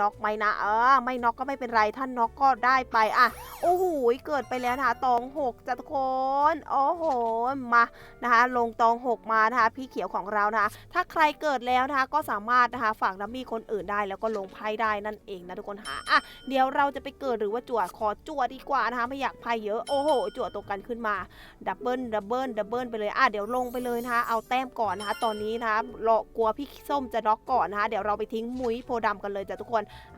น็อกไหมนะเออไม่น็อกก็ไม่เป็นไรถ้านน็อกก็ได้ไปอะโอ้โหเกิดไปแล้วนะคะตองหกจ้ะทุกคนโอ้โหมานะคะลงตองหกมานะคะพี่เขียวของเรานะคะถ้าใครเกิดแล้วนะคะก็สามารถนะคะฝากดัมมี่คนอื่นได้ แล้วก็ลงไพ่ได้นั่นเองนะทุกคนหาอะเดี๋ยวเราจะไปเกิดหรือว่าจั่วขอจั่วดีกว่านะคะไม่อยากไพ่เยอะโอ้โหจั่วตกกันขึ้นมาดับเบิลดับเบิลดับเบิลไปเลยอะเดี๋ยวลงไปเลยนะคะเอาแต้มก่อนนะคะตอนนี้นะคะรอกลัวพี่ส้มจะน็อกก่อนนะคะเดี๋ยวเราไปทิ้งมุ้ยโพธิ์ดำกันเลยจ้ะทุกคน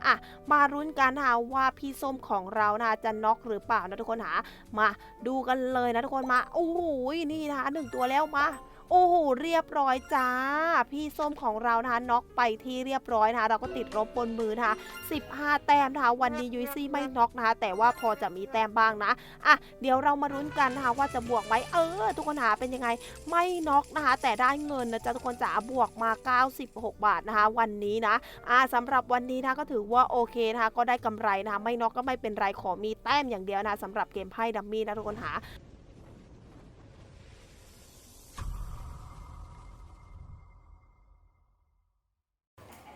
อะมารุ้นกันนะคะว่าพี่ส้มของเรานะจะน็อกหรือเปล่านะทุกคนหามาดูกันเลยนะทุกคนมาโอ้โหนี่นะหนึ่งตัวแล้วมา โอ้โหเรียบร้อยจ้า พี่ส้มของเรานะคะน็อกไปที่เรียบร้อยนะคะเราก็ติดลบบนมือนะคะ15 แต้มนะคะวันนี้ยุ้ยซี่ไม่น็อกนะคะแต่ว่าพอจะมีแต้มบ้างนะอะเดี๋ยวเรามารุ้นกันนะคะว่าจะบวกไหมเออ ทุกคนหาเป็นยังไงไม่น็อกนะคะ แต่ได้เงินนะจ๊ะทุกคนจ๋าบวกมา 96 บาทนะคะ วันนี้นะอ่าสำหรับวันนี้นะคะก็ถือว่าโอเคนะคะก็ได้กำไรนะคะไม่น็อกก็ไม่เป็นไรขอมีแต้มอย่างเดียวนะสำหรับเกมไพ่ดัมมี่นะทุกคนหา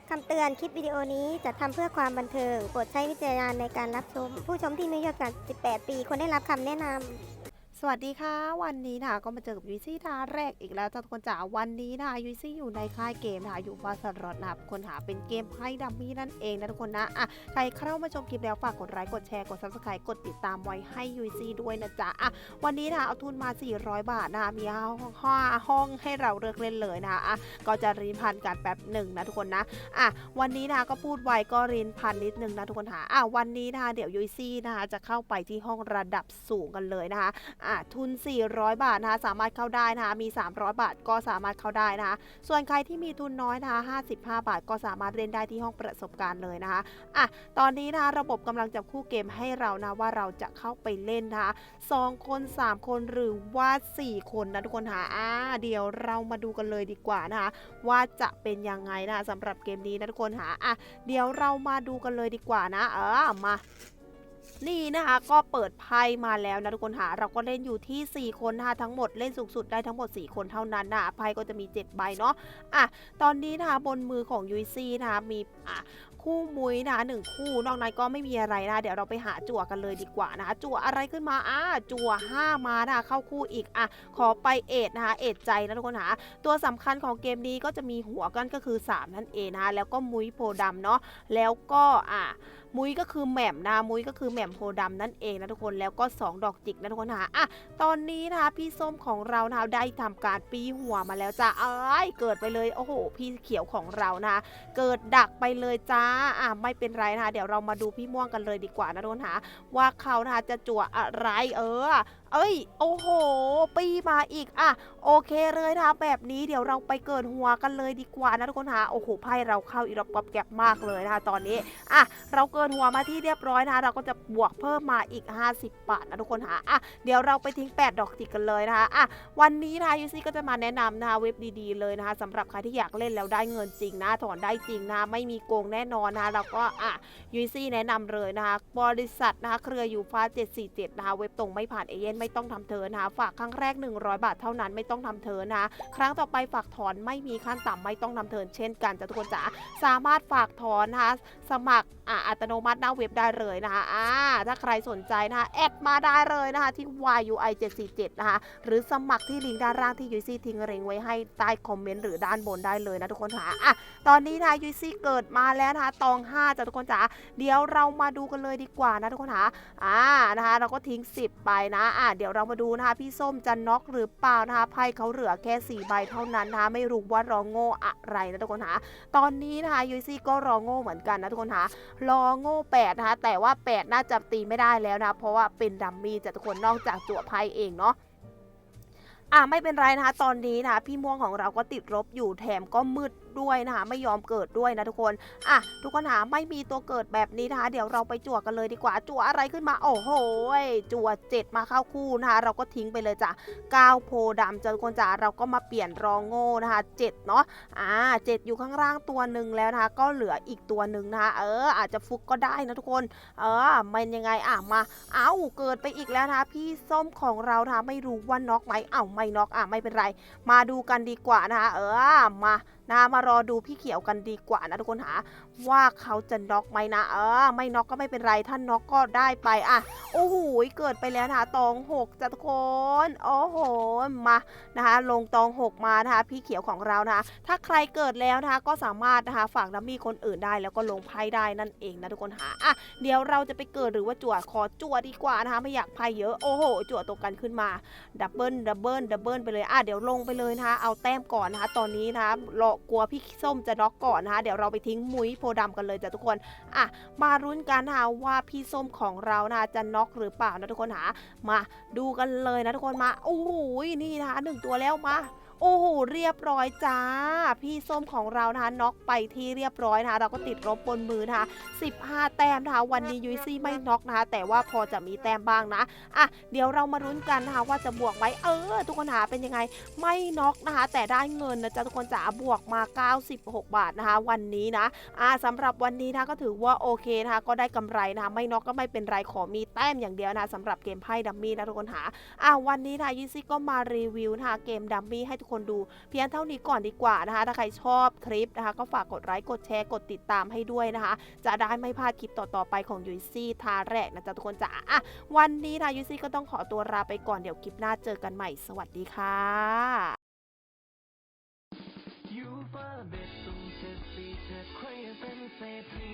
คำเตือนคลิปวิดีโอนี้จะทำเพื่อความบันเทิง โปรดใช้วิจารณญาณในการรับชม ผู้ชมที่มีอายุต่ำกว่า18 ปีควรได้รับคำแนะนำ สวัสดีค่ะ วันนี้นะคะก็มาเจอกับยุ้ยซี่ทาแรกอีกแล้วจ้าทุกคนจ๋าวันนี้นะคะยุ้ยซี่อยู่ในค่ายเกมนะคะอยู่ฟาสรอดนะคะคนหาเป็นเกมไพ่ดัมมี่นั่นเองนะทุกคนนะอะใครเข้ามาชมคลิปแล้วฝากกดไลค์กดแชร์กด subscribe กดติดตามไว้ให้ยุ้ยซี่ด้วยนะจ๊ะอะวันนี้นะคะเอาทุนมา 400 บาทนะคะมีห้องห้าห้องให้เราเลือกเล่นเลยนะคะอะก็จะรีนพันกันแป๊บหนึ่งนะทุกคนนะอะวันนี้นะคะก็พูดไวก็รีนพันนิดนึงนะทุกคนหาอะวันนี้นะคะเดี๋ยวยุ้ยซี่นะคะจะเข้าไปที่ห้องระดับสูงกันเลยนะคะอะทุน 400 บาทนะคะสามารถเข้าได้นะคะมี 300 บาทก็สามารถเข้าได้นะคะส่วนใครที่มีทุนน้อยนะคะ55 บาทก็สามารถเล่นได้ที่ห้องประสบการณ์เลยนะคะอะตอนนี้นะคะระบบกำลังจับคู่เกมให้เรานะว่าเราจะเข้าไปเล่นนะคะ2คน 3 คนหรือว่า 4 คนนะทุกคนหาอ่าเดี๋ยวเรามาดูกันเลยดีกว่านะคะว่าจะเป็นยังไงนะคะสำหรับเกมนี้นะทุกคนหาอะเดี๋ยวเรามาดูกันเลยดีกว่านะ เออมา นี่นะคะก็เปิดไพ่มาแล้วนะทุกคนหาเราก็เล่นอยู่ที่ 4 คนนะคะทั้งหมดเล่นสูงสุดได้ทั้งหมด 4 คนเท่านั้นนะไพ่ก็จะมี 7 ใบเนาะอะตอนนี้นะคะบนมือของยุยซี่นะคะมีอะคู่มุ้ยนะคะหนึ่งคู่นอกนั้นก็ไม่มีอะไรนะเดี๋ยวเราไปหาจั่วกันเลยดีกว่านะคะจั่วอะไรขึ้นมาอะจั่ว5มานะเข้าคู่อีกอะขอไปเอ็ดนะคะเอ็ดใจนะทุกคนหาตัวสำคัญของเกมนี้ก็จะมีหัวกันก็คือ 3 นั่นเองนะคะแล้วก็มุ้ยโพธิ์ดำเนาะแล้วก็อะ มุ้ยก็คือแหม่มนะมุ้ยก็คือแหม่มโพธิ์ดำนั่นเองนะทุกคนแล้วก็ 2 ดอกจิกนะทุกคนนะอะตอนนี้นะคะพี่ส้มของเรานะได้ทำการปีหัวมาแล้วจ้าเอ้ยเกิดไปเลยโอ้โห พี่เขียวของเรานะเกิดดักไปเลยจ้าอะไม่เป็นไรนะคะเดี๋ยวเรามาดูพี่ม่วงกันเลยดีกว่านะทุกคนนะว่าเขานะคะจะจั่วอะไรเออเอ้ย โอ้โห ปีมาอีกอะ โอเคเลยนะคะแบบนี้เดี๋ยวเราไปเกิดหัวกันเลยดีกว่านะทุกคนหาโอ้โหไพ่เราเข้าอีรอบกอบแกบมากเลยนะคะตอนนี้อะเราเกินหัวมาที่เรียบร้อยนะคะเราก็จะบวกเพิ่มมาอีก 50 บาทนะทุกคนหาอะเดี๋ยวเราไปทิ้ง 8 ดอกจิกกันเลยนะคะอะวันนี้นะคะยูซี่ก็จะมาแนะนำนะคะเว็บดีๆเลยนะคะสำหรับใครที่อยากเล่นแล้วได้เงินจริงนะถอนได้จริงนะไม่มีโกงแน่นอนนะคะแล้วก็อะยูซี่แนะนำเลยนะคะบริษัทนะคะเครือยูฟ้า747นะคะเว็บตรงไม่ผ่านเอเย่นไม่ต้องทำเทินนะคะฝากครั้งแรก 100 บาทเท่านั้นไม่ต้องทำเทินนะคะครั้งต่อไปฝากถอนไม่มีขั้นต่ำไม่ต้องทำเทินเช่นกันจ้ะทุกคนจ๋าสามารถฝากถอนนะคะสมัครอะอัตโนมัติหน้าเว็บได้เลยนะคะอ่าถ้าใครสนใจนะคะแอดมาได้เลยนะคะที่ YUI 747นะคะหรือสมัครที่ลิงก์ด้านล่างที่ยูซี่ทิ้งเร็งไว้ให้ใต้คอมเมนต์หรือด้านบนได้เลยนะทุกคนค่ะอะตอนนี้นะยูซี่เกิดมาแล้วนะคะตอง5จ้ะทุกคนจ๋าเดี๋ยวเรามาดูกันเลยดีกว่านะทุกคนค่ะอ่านะคะเราก็ทิ้ง 10 ไปนะอ่าเดี๋ยวเรามาดูนะคะพี่ส้มจะน็อกหรือเปล่านะคะไพ่เขาเหลือแค่ 4 ใบเท่านั้นนะคะไม่รู้ว่ารอโง่อะไรนะทุกคนค่ะตอนนี้นะคะยูซี่ก็รอโง่เหมือนกันนะทุกคนค่ะรอโง่8นะคะแต่ว่า 8 น่าจะตีไม่ได้แล้วนะ เพราะว่าเป็นดัมมี่จ้ะทุกคนนอกจากจั่วไพ่เองเนาะอะไม่เป็นไรนะคะ ตอนนี้นะคะพี่ม่วงของเราก็ติดลบอยู่แถมก็มืด ด้วยนะคะไม่ยอมเกิดด้วยนะทุกคนอะทุกคนหาไม่มีตัวเกิดแบบนี้นะคะเดี๋ยวเราไปจั่วกันเลยดีกว่าจั่วอะไรขึ้นมาโอ้โหจั่วเจ็ดมาเข้าคู่นะคะเราก็ทิ้งไปเลยจ้ะก้าวโพธิ์ดำจ้ะทุกคนจ๋าเราก็มาเปลี่ยนรองโง่นะคะเจ็ดเนาะอ่าเจ็ดอยู่ข้างล่างตัวหนึ่งแล้วนะคะก็เหลืออีกตัวหนึ่งนะคะเอออาจจะฟุกก็ได้นะทุกคน เออมันยังไงอะมาเอ้าเกิดไปอีกแล้วนะคะพี่ส้มของเรานะคะไม่รู้ว่าน็อกไหมเอ้าไม่น็อกอะไม่เป็นไร มาดูกันดีกว่านะคะเออมา นะมารอดูพี่เขียวกันดีกว่านะทุกคนหา ว่าเขาจะน็อกไหมนะ เออ ไม่น็อกก็ไม่เป็นไรถ้านน็อกก็ได้ไปอะโอ้โหเกิดไปแล้วนะคะตองหกจ้ะทุกคนโอ้โหมานะคะ ลงตองหกมานะคะ พี่เขียวของเรานะคะ ถ้าใครเกิดแล้วนะคะ ก็สามารถนะคะฝากดัมมี่คนอื่นได้แล้วก็ลงไพ่ได้นั่นเองนะทุกคนหาอะเดี๋ยวเราจะไปเกิดหรือว่าจั่วขอจั่วดีกว่านะคะไม่อยากไพ่เยอะโอ้โหจั่วตัวกันขึ้นมาดับเบิลดับเบิลดับเบิลไปเลยอะเดี๋ยวลงไปเลยนะคะเอาแต้มก่อนนะคะ ตอนนี้นะคะรอกลัวพี่ส้มจะน็อกก่อนนะคะ เดี๋ยวเราไปทิ้งมุ้ยโพดำกันเลยจ้ะทุกคนอะมารุ้นกันนะคะว่าพี่ส้มของเรานะคะจะน็อกหรือเปล่านะทุกคนหามาดูกันเลยนะทุกคนมาโอ้โหนี่นะคะหนึ่งตัวแล้วมา โอ้โหเรียบร้อยจ้า พี่ส้มของเรานะคะน็อกไปที่เรียบร้อยนะคะเราก็ติดลบบนมือนะคะ15 แต้มนะคะวันนี้ยุ้ยซี่ไม่น็อกนะคะแต่ว่าพอจะมีแต้มบ้างนะอะเดี๋ยวเรามารุ้นกันนะคะว่าจะบวกไหมเออ ทุกคนหาเป็นยังไงไม่น็อกนะคะ แต่ได้เงินนะจ๊ะทุกคนจ๋าบวกมา 96 บาทนะคะ วันนี้นะอ่าสำหรับวันนี้นะก็ถือว่าโอเคนะคะก็ได้กำไรนะคะไม่น็อกก็ไม่เป็นไรขอมีแต้มอย่างเดียวนะสำหรับเกมไพ่ดัมมี่นะทุกคนหาอ่าวันนี้นะยิซี่ก็มารีวิวนะคะเกมดัมมี่ให้ทุกคนดูเพียงเท่านี้ก่อนดีกว่านะคะ ถ้าใครชอบคลิปนะคะ ก็ฝากกดไลค์กดแชร์กดติดตามให้ด้วยนะคะ จะได้ไม่พลาดคลิปต่อๆไปของยุยซี่ทาแรกนะจ๊ะทุกคนจ๋าอะวันนี้นะยุยซี่ก็ต้องขอตัวลาไปก่อนเดี๋ยวคลิปหน้าเจอกันใหม่สวัสดีค่ะเบ็ดต้อครจะเป็นเศรษฐี